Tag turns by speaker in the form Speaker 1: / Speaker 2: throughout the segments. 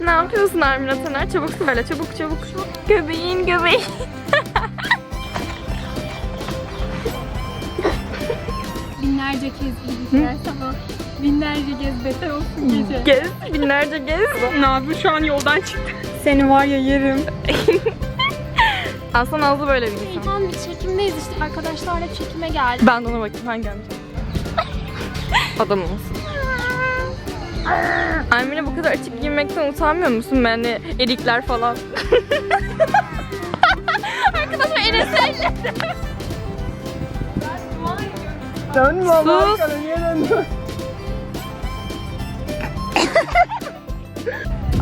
Speaker 1: ne yapıyorsun Armina Taner? Çabuk söyle çabuk çabuk. Göbeğin göbeğin.
Speaker 2: Binlerce kez iyilikler sana. Binlerce kez beter olsun gece.
Speaker 1: Gez binlerce gez.
Speaker 2: ne yapayım şu an yoldan çıktı. Seni var ya yerim.
Speaker 1: Aslan Nazlı böyle bir insan.
Speaker 2: An bir çekimdeyiz işte arkadaşlarla çekime geldik.
Speaker 1: Ben de ona bakayım hangi amca. Adamımız. Almina bu kadar açık giyinmekten utanmıyor musun? Ben de erikler falan. Arkadaşlar eresel.
Speaker 3: Dönme
Speaker 1: Sus.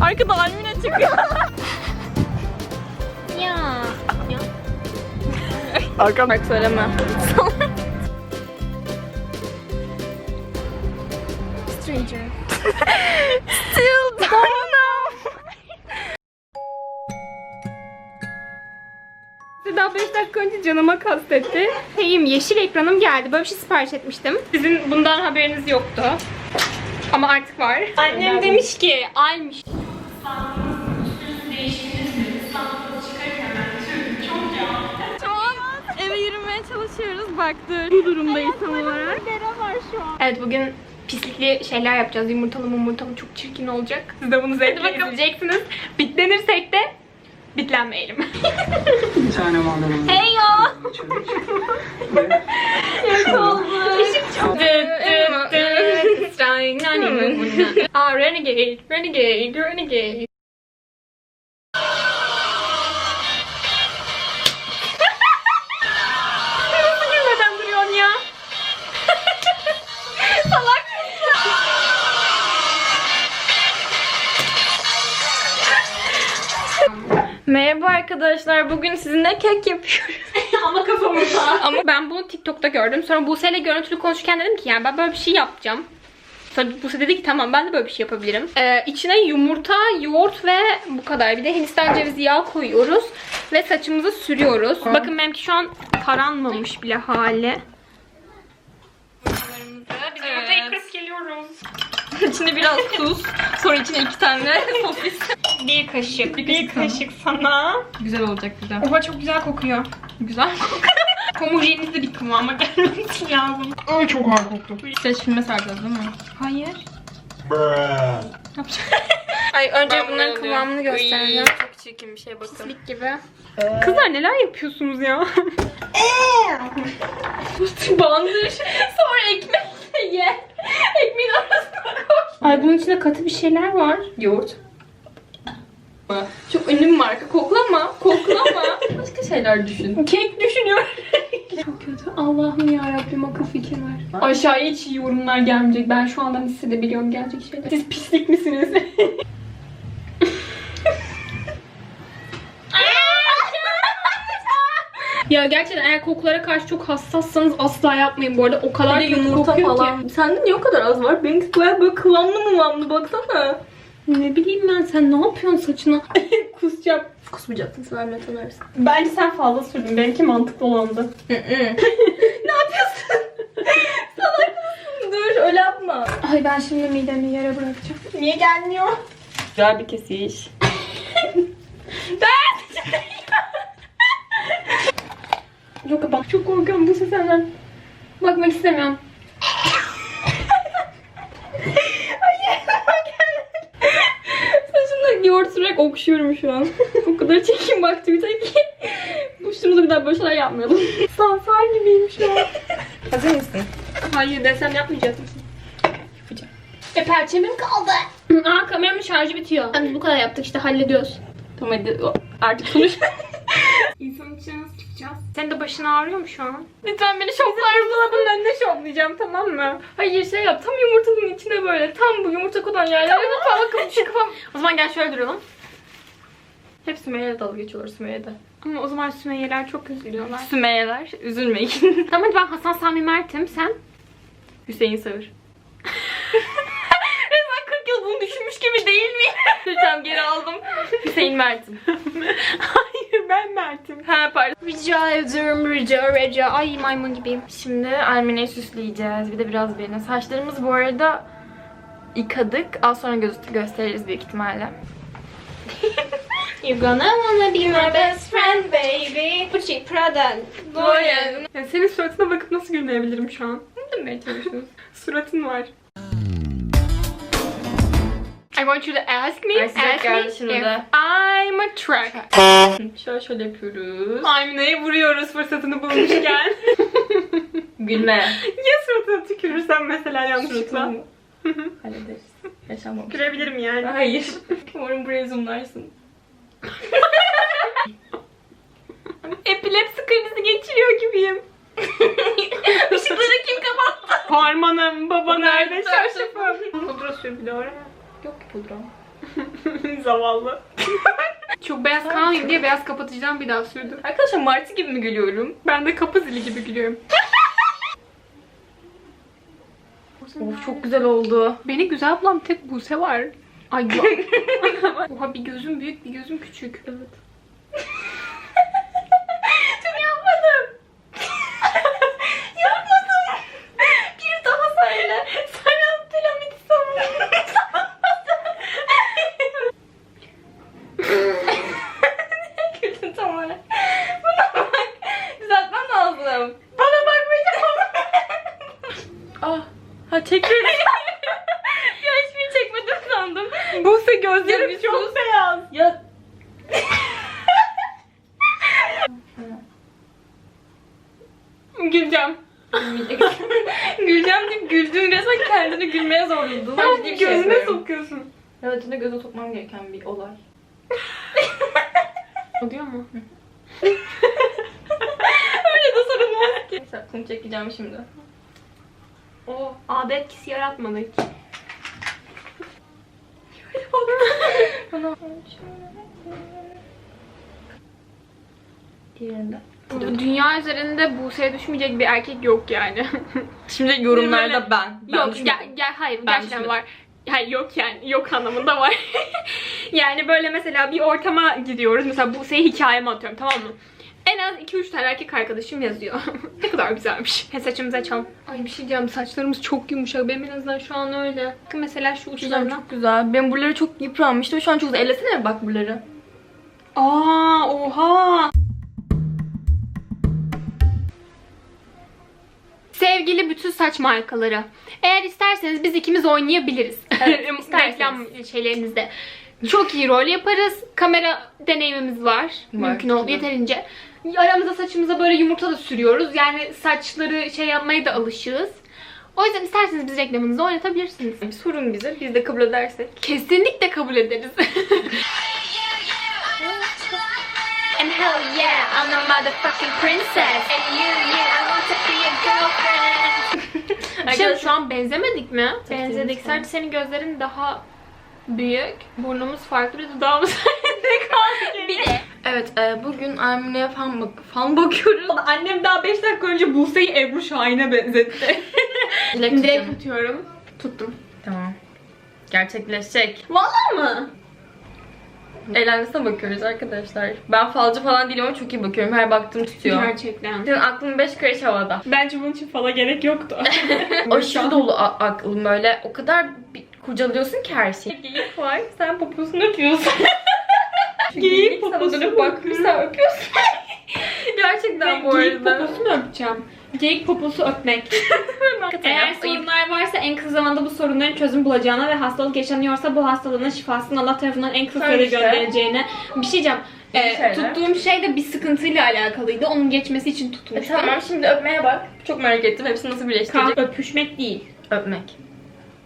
Speaker 1: Arkada Almina çıkıyor.
Speaker 2: Ya.
Speaker 3: Arkam
Speaker 1: Bak söyleme.
Speaker 2: Stranger.
Speaker 1: Still don't know.
Speaker 2: Daha 5 dakika önce canıma kastetti. Heyim yeşil ekranım geldi. Böyle bir şey sipariş etmiştim. Sizin bundan haberiniz yoktu. Ama artık var. Annem demiş ki almış.
Speaker 1: Şu an eve yürümeye çalışıyoruz. Bak dur. Bu durumdayız tam olarak.
Speaker 2: Evet bugün pislikli şeyler yapacağız. Yumurtalı yumurtalı çok çirkin olacak. Siz de bunu zevkle izleyeceksiniz. Bitlenirsek de bitlenmeyelim.
Speaker 3: bir tane mandalina.
Speaker 2: hey yo! Aa renegade, renegade, renegade.
Speaker 1: Merhaba arkadaşlar. Bugün sizinle kek yapıyoruz.
Speaker 2: Ama kafamızda. Ama ben bunu TikTok'ta gördüm. Sonra Buse'yle görüntülü konuşurken dedim ki yani ben böyle bir şey yapacağım. Sonra Buse dedi ki tamam ben de böyle bir şey yapabilirim. Ee, içine yumurta, yoğurt ve bu kadar. Bir de Hindistan cevizi yağı koyuyoruz. Ve saçımızı sürüyoruz. Bakın benimki şu an taranmamış bile hali. Biz yumurtayı kırıp geliyoruz.
Speaker 1: İçine biraz tuz. Sonra içine iki tane sosis.
Speaker 2: Bir kaşık. Bir, kaşık sana.
Speaker 1: Güzel olacak güzel.
Speaker 2: Oha çok güzel kokuyor.
Speaker 1: Güzel.
Speaker 2: Homojeniz de bir kıvama gelmesi lazım.
Speaker 3: Ay çok ağır koktu.
Speaker 1: Seçilme saracağız değil mi?
Speaker 2: Hayır. Ay önce
Speaker 1: Ben
Speaker 2: bunların
Speaker 1: bunu
Speaker 2: kıvamını göstereceğim.
Speaker 1: Çok çirkin bir şey bakın.
Speaker 2: Pislik gibi. Kızlar neler yapıyorsunuz ya? Bandır. Sonra ekmekle ye. Ekmeğin arasına koy. Ay bunun içinde katı bir şeyler var.
Speaker 1: Yoğurt.
Speaker 2: Çok ünlü bir marka. Koklama. Koklama.
Speaker 1: Başka şeyler düşün.
Speaker 2: Kek düşünüyorum. Çok kötü. Allah'ım ya Rabbim akıl fikir ver. Aşağıya hiç iyi yorumlar gelmeyecek. Ben şu andan hissedebiliyorum gelecek şeyler. Siz pislik misiniz? ya gerçekten eğer kokulara karşı çok hassassanız asla yapmayın bu arada. O kadar kötü
Speaker 1: yumurta
Speaker 2: kokuyor
Speaker 1: falan.
Speaker 2: ki.
Speaker 1: Sende niye o kadar az var? Benimki baya böyle kıvamlı mıvamlı baksana.
Speaker 2: Ne bileyim ben sen ne yapıyorsun saçına? Kusacağım.
Speaker 1: Kusmayacaksın sen Ahmet tanırsın.
Speaker 2: Bence sen fazla sürdün. Benimki mantıklı olandı.
Speaker 1: Dur öyle yapma.
Speaker 2: Ay ben şimdi midemi yere bırakacağım.
Speaker 1: Niye gelmiyor? Güzel bir kesiş.
Speaker 2: Yok bak çok korkuyorum bu senden. Bakmak istemiyorum.
Speaker 1: Okşuyorum şu an. o kadar çekim baktı bir tek. Bu şurada bir daha böyle şeyler yapmayalım.
Speaker 2: Sansar gibiyim şu an.
Speaker 1: Hazır mısın?
Speaker 2: Hayır desem yapmayacak mısın?
Speaker 1: Yapacağım.
Speaker 2: E perçemim kaldı. Aa kameramın şarjı bitiyor. Hani bu kadar yaptık işte hallediyoruz.
Speaker 1: Tamam hadi artık konuş.
Speaker 2: İnsanın içine nasıl çıkacağız? Senin de başın ağrıyor mu şu an?
Speaker 1: Lütfen beni şoklar
Speaker 2: Buzdolabının önüne şoplayacağım tamam mı?
Speaker 1: Hayır şey yap tam yumurtanın içine böyle tam bu yumurta kodan yerlere lütfen bakın şu kafam.
Speaker 2: O zaman gel şöyle duralım.
Speaker 1: Hep Sümeyye'yle dalga geçiyorlar Sümeyye'de.
Speaker 2: Ama o zaman Sümeyye'ler çok üzülüyorlar.
Speaker 1: Sümeyye'ler üzülmeyin.
Speaker 2: tamam hadi ben Hasan Sami Mert'im sen.
Speaker 1: Hüseyin Sağır. Resmen 40 yıl bunu düşünmüş gibi değil mi? Lütfen geri aldım. Hüseyin Mert'im.
Speaker 2: Hayır ben Mert'im.
Speaker 1: Ha pardon.
Speaker 2: Rica ederim rica rica. Ay maymun gibiyim.
Speaker 1: Şimdi Almine'yi süsleyeceğiz. Bir de biraz beğenin. Saçlarımız bu arada yıkadık. Az sonra gö- gösteririz büyük ihtimalle.
Speaker 2: You gonna wanna be my best friend baby. Gucci, Prada, Boyan. Yani senin suratına bakıp nasıl gülmeyebilirim şu an? Ne demeye çalışıyorsun? Suratın var. I want you to ask me,
Speaker 1: Ay,
Speaker 2: ask
Speaker 1: geldi
Speaker 2: me if
Speaker 1: de.
Speaker 2: I'm a truck.
Speaker 1: Şöyle şöyle yapıyoruz.
Speaker 2: Aynaya vuruyoruz fırsatını bulmuşken.
Speaker 1: Gülme.
Speaker 2: ya suratına tükürürsem mesela yanlışlıkla?
Speaker 1: Suratını hallederiz. Yaşamam.
Speaker 2: Gülebilirim yani.
Speaker 1: Hayır. Umarım buraya zoomlarsın.
Speaker 2: Epilepsi krizi geçiriyor gibiyim.
Speaker 1: Işıkları kim kapattı?
Speaker 2: Harmanım, baba nerede? Şarşafım. Pudra sür bir de oraya.
Speaker 1: Yok ki pudra.
Speaker 2: Zavallı. Çok beyaz kalmayayım diye beyaz kapatıcıdan bir daha sürdüm.
Speaker 1: Arkadaşlar martı gibi mi gülüyorum?
Speaker 2: Ben de kapı zili gibi gülüyorum.
Speaker 1: Of çok güzel oldu.
Speaker 2: Beni güzel bulan tek Buse var. Ay. Oha bir gözüm büyük bir gözüm küçük. Evet.
Speaker 1: Çok yapmadım. yapmadım. Bir daha söyle. Sen Abdülhamit savun. Güldün tam olarak. Bana bak. Düzeltmem lazım. Bana bakmayacağım. ah. Ha çekmedim.
Speaker 2: Buse gözlerim
Speaker 1: Ya,
Speaker 2: çok beyaz.
Speaker 1: Ya
Speaker 2: Güleceğim.
Speaker 1: Güleceğim deyip güldüğün resmen kendini gülmeye zorladın. Ben ciddi bir şey
Speaker 2: Gözüne
Speaker 1: yapıyorum.
Speaker 2: sokuyorsun.
Speaker 1: Evet yine göze sokmam gereken bir olay.
Speaker 2: Oluyor mu?
Speaker 1: Öyle de sorulmaz ki. Neyse aklımı çekeceğim şimdi.
Speaker 2: O ağda etkisi yaratmadı hiç.
Speaker 1: Bana Diğerinde.
Speaker 2: Dünya üzerinde Buse'ye düşmeyecek bir erkek yok yani.
Speaker 1: Şimdi yorumlarda ben. Ben
Speaker 2: yok gel, gel hayır
Speaker 1: Ben
Speaker 2: gerçekten
Speaker 1: düşünmedim.
Speaker 2: var. Hayır yok yani yok anlamında var. yani böyle mesela bir ortama gidiyoruz. Mesela Buse'ye hikayemi atıyorum tamam mı? En az 2-3 tane erkek arkadaşım yazıyor. ne kadar güzelmiş. He saçımızı açalım. Ay bir şey diyeceğim saçlarımız çok yumuşak. Benim en azından şu an öyle. Bakın mesela şu uçlarına.
Speaker 1: çok güzel. Benim buraları çok yıpranmıştı ve şu an çok güzel. Ellesene bak buraları.
Speaker 2: Aa oha. Sevgili bütün saç markaları. Eğer isterseniz biz ikimiz oynayabiliriz.
Speaker 1: Evet.
Speaker 2: Reklam şeylerimizde. Çok iyi rol yaparız. Kamera deneyimimiz var.
Speaker 1: Var,
Speaker 2: Mümkün oldu yeterince. Aramıza saçımıza böyle yumurta da sürüyoruz. Yani saçları şey yapmaya da alışığız. O yüzden isterseniz biz reklamınızı oynatabilirsiniz.
Speaker 1: Sorun bize. Biz de kabul edersek.
Speaker 2: Kesinlikle kabul ederiz. And hell yeah, I'm a motherfucking princess. And you, yeah, I want to be a girlfriend. Şey, şu an benzemedik mi? Benzedik. Sadece senin gözlerin daha büyük. Burnumuz farklı, bir dudağımız ne kaldı Bir de
Speaker 1: Evet e, bugün Almine'ye fan, bak fan bakıyoruz.
Speaker 2: annem daha 5 dakika önce Buse'yi Ebru Şahin'e benzetti.
Speaker 1: Dilek
Speaker 2: Direkt
Speaker 1: tutuyorum.
Speaker 2: tutuyorum. Tuttum.
Speaker 1: Tamam. Gerçekleşecek.
Speaker 2: Vallahi mı?
Speaker 1: Eğlencesine bakıyoruz arkadaşlar. Ben falcı falan değilim ama çok iyi bakıyorum. Her baktığım tutuyor.
Speaker 2: Gerçekten.
Speaker 1: Senin aklın beş karış havada.
Speaker 2: Bence bunun için fala gerek yoktu.
Speaker 1: Aşırı dolu a- aklım böyle. O kadar bir kurcalıyorsun ki her şeyi. Geyik var. Sen poposunu öpüyorsun.
Speaker 2: Geyik
Speaker 1: sana
Speaker 2: poposunu
Speaker 1: dönüp bakmış sen öpüyorsun. Gerçekten bu
Speaker 2: Geyik
Speaker 1: arada.
Speaker 2: poposunu öpeceğim. Geyik poposu öpmek. Eğer sorunlar varsa en kısa zamanda bu sorunların çözüm bulacağına ve hastalık yaşanıyorsa bu hastalığın şifasını Allah tarafından en kısa sürede göndereceğine. Bir şey diyeceğim. Ee,
Speaker 1: şeyler.
Speaker 2: tuttuğum şey de bir sıkıntıyla alakalıydı. Onun geçmesi için
Speaker 1: E,
Speaker 2: tutmuştum.
Speaker 1: tamam şimdi öpmeye bak. Çok merak ettim. Hepsini nasıl birleştirecek?
Speaker 2: Kan öpüşmek değil.
Speaker 1: Öpmek.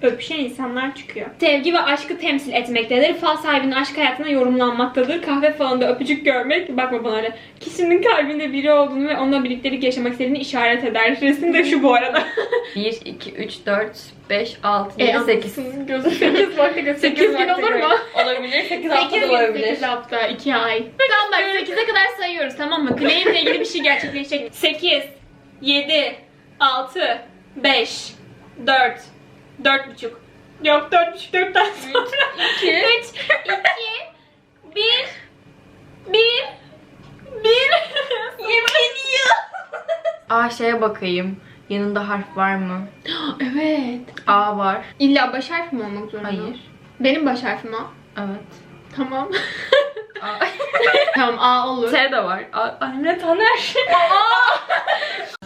Speaker 2: Öpüşen insanlar çıkıyor. Sevgi ve aşkı temsil etmektedir. Fal sahibinin aşk hayatına yorumlanmaktadır. Kahve falında öpücük görmek, bakma bana öyle. Kişinin kalbinde biri olduğunu ve onunla birliktelik yaşamak istediğini işaret eder. Resim de şu bu arada.
Speaker 1: 1, 2, 3, 4, 5, 6,
Speaker 2: E,
Speaker 1: 7, 8.
Speaker 2: anasının Gözü 8 vakti göz. 8 gün olur mu?
Speaker 1: Olabilir. 8 hafta
Speaker 2: 8
Speaker 1: da
Speaker 2: gün,
Speaker 1: olabilir.
Speaker 2: 8 hafta, 2 ay. Tamam bak 8'e kadar sayıyoruz tamam mı? Claim'le ilgili bir şey gerçekleşecek. 8, 7, 6, 5, 4, 4,5. Yok 4,5, 4'ten sonra.
Speaker 1: 2,
Speaker 2: 3, 2, 1, 1, 1, 20 yıl.
Speaker 1: Aa şeye bakayım. Yanında harf var mı?
Speaker 2: Evet.
Speaker 1: A var.
Speaker 2: İlla baş harf mi olmak zorunda?
Speaker 1: Hayır.
Speaker 2: Benim baş harfim A.
Speaker 1: Evet.
Speaker 2: Tamam.
Speaker 1: A.
Speaker 2: tamam A olur.
Speaker 1: T de var. A Anne Taner.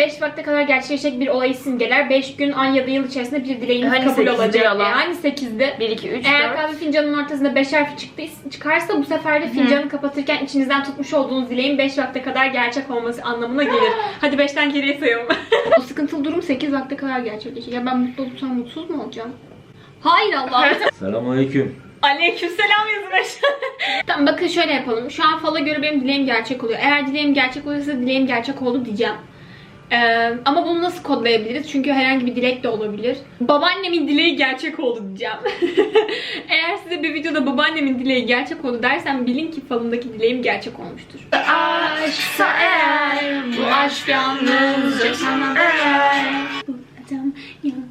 Speaker 2: 5 vakte kadar gerçekleşecek bir olayı simgeler. 5 gün, ay ya da yıl içerisinde bir dileğiniz
Speaker 1: Hani
Speaker 2: kabul olacak.
Speaker 1: yalan?
Speaker 2: Yani 8'de.
Speaker 1: 1, 2, 3,
Speaker 2: Eğer
Speaker 1: 4.
Speaker 2: kahve fincanının ortasında 5 harfi çıktı, çıkarsa bu sefer de fincanı kapatırken içinizden tutmuş olduğunuz dileğin 5 vakte kadar gerçek olması anlamına gelir. Hadi 5'ten geriye sayalım. o sıkıntılı durum 8 vakte kadar gerçekleşecek. Ya ben mutlu olursam mutsuz mu olacağım? Hayır Allah.
Speaker 4: Selamünaleyküm.
Speaker 2: Aleykümselam yazın aşağı. tamam bakın şöyle yapalım. Şu an fala göre benim dileğim gerçek oluyor. Eğer dileğim gerçek oluyorsa dileğim gerçek oldu diyeceğim. Ee, ama bunu nasıl kodlayabiliriz? Çünkü herhangi bir dilek de olabilir. Babaannemin dileği gerçek oldu diyeceğim. Eğer size bir videoda babaannemin dileği gerçek oldu dersem bilin ki falındaki dileğim gerçek olmuştur. Aşksa eğer bu aşk yalnızca sana değer. Bu adam boyun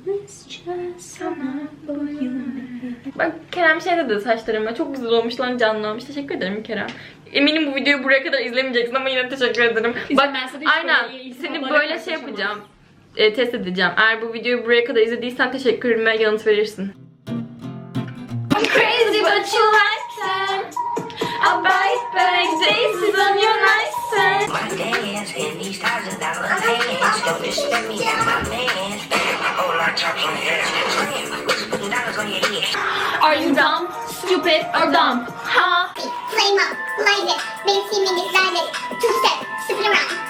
Speaker 1: Bak Kerem şey dedi saçlarıma çok güzel olmuş lan canlanmış. Teşekkür ederim Kerem. Eminim bu videoyu buraya kadar izlemeyeceksin ama yine teşekkür ederim. Bak aynen seni böyle şey yapacağım. E, test edeceğim. Eğer bu videoyu buraya kadar izlediysen teşekkürüme yanıt verirsin.
Speaker 2: I'm crazy but you like time. I'll back daisies on your
Speaker 5: my and these me, my on.
Speaker 2: Are you dumb, stupid, or dumb? Huh?
Speaker 6: Flame up, light it, make seeming excited, two step, sip around.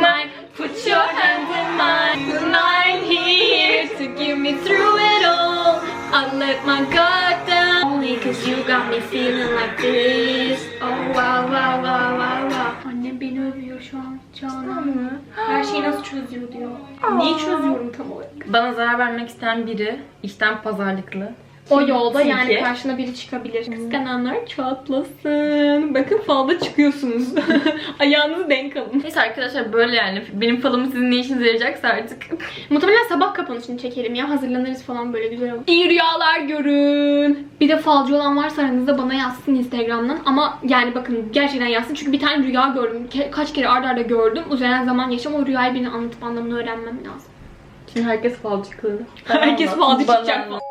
Speaker 2: Mine. Put your hands in mine. Mine here to give me through it all. I let my guard down. Only cause you got me feeling like this. Oh wow wow wow wow wow. Annem beni övüyor şu an. Canan. Her şeyi nasıl çözüyor diyor. Neyi çözüyorum tam olarak?
Speaker 1: Bana zarar vermek isteyen biri işten pazarlıklı.
Speaker 2: O yolda
Speaker 1: Çünkü-
Speaker 2: yani karşına biri çıkabilir. Kıskananlar çatlasın. Bakın falda çıkıyorsunuz. Ayağınızı denk alın.
Speaker 1: Neyse arkadaşlar böyle yani benim falımı sizin ne işinize yarayacaksa artık.
Speaker 2: Muhtemelen sabah kapanışını çekelim ya. Hazırlanırız falan böyle güzel olur. İyi rüyalar görün. Bir de falcı olan varsa aranızda bana yazsın Instagram'dan. Ama yani bakın gerçekten yazsın. Çünkü bir tane rüya gördüm. Ke- kaç kere arda arda gördüm. Üzerinden zaman geçtim. O rüyayı birine anlatıp anlamını öğrenmem lazım.
Speaker 1: Şimdi herkes falcı kıldı.
Speaker 2: Herkes falcı çıkacak
Speaker 1: anlat.